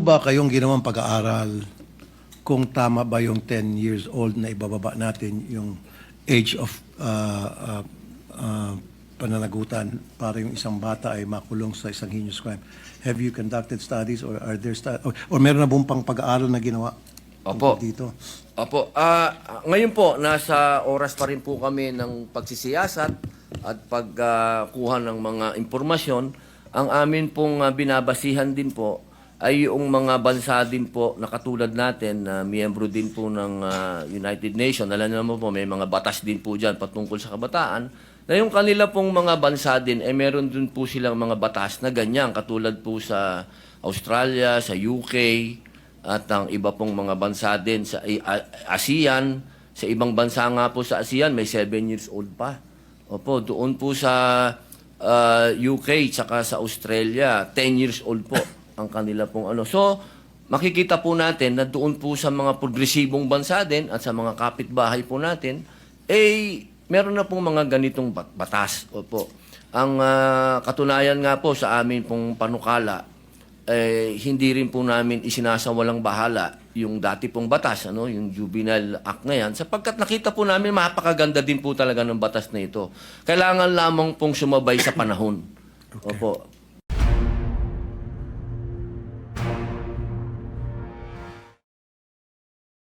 ho ba kayong ginawang pag-aaral kung tama ba yung 10 years old na ibababa natin yung age of uh, uh, uh, pananagutan para yung isang bata ay makulong sa isang heinous crime? Have you conducted studies or are there stu- or, or meron na buong pang pag-aaral na ginawa Opo. dito? Opo. Ah, ngayon po, nasa oras pa rin po kami ng pagsisiyasat at pagkuha ng mga impormasyon. Ang amin pong ah, binabasihan din po ay yung mga bansa din po na katulad natin na miyembro din po ng ah, United Nations. Alam naman po, may mga batas din po dyan patungkol sa kabataan na yung kanila pong mga bansa din, eh meron din po silang mga batas na ganyan, katulad po sa Australia, sa UK, at ang iba pong mga bansa din sa A- ASEAN, sa ibang bansa nga po sa ASEAN, may 7 years old pa. Opo, doon po sa ah, UK, tsaka sa Australia, 10 years old po ang kanila pong ano. So, makikita po natin na doon po sa mga progresibong bansa din at sa mga kapitbahay po natin, eh, meron na pong mga ganitong bat- batas. Opo. Ang ah, katunayan nga po sa amin pong panukala, eh, hindi rin po namin isinasawalang bahala yung dati pong batas, ano, yung Juvenile Act na yan, sapagkat nakita po namin mapakaganda din po talaga ng batas na ito. Kailangan lamang pong sumabay sa panahon. Opo.